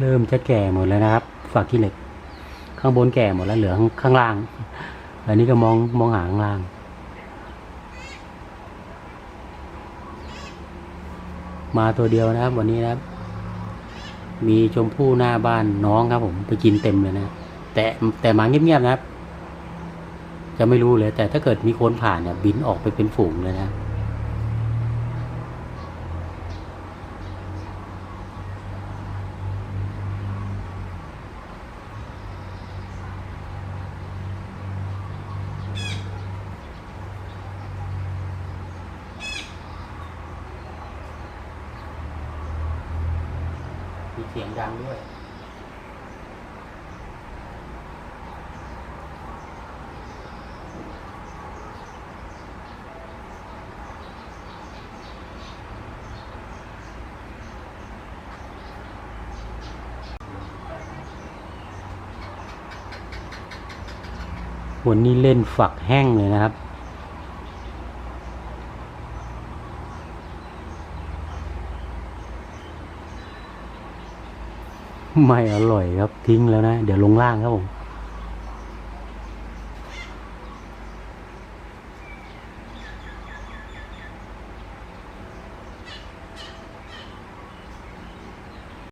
เริ่มจะแก่หมดแล้วนะครับฝักขี้เหล็ก ข้างบนแก่หมดแล้วเหลือข้างข้างล่าง อันนี้ก็มองมองหาข้างล่าง มาตัวเดียวนะครับ วันนี้นะครับ มีชมพู่หน้าบ้านน้องครับผมไปกินเต็มเลยนะ แต่แต่มาเงียบๆนะครับ จะไม่รู้เลย แต่ถ้าเกิดมีคนผ่านเนี่ยบินออกไปเป็นฝูงเลยนะ มีเสียงดังด้วย วันนี้เล่นฝักแห้งเลยนะครับ ไม่อร่อยครับทิ้งแล้วนะ เดี๋ยวลงล่างครับผม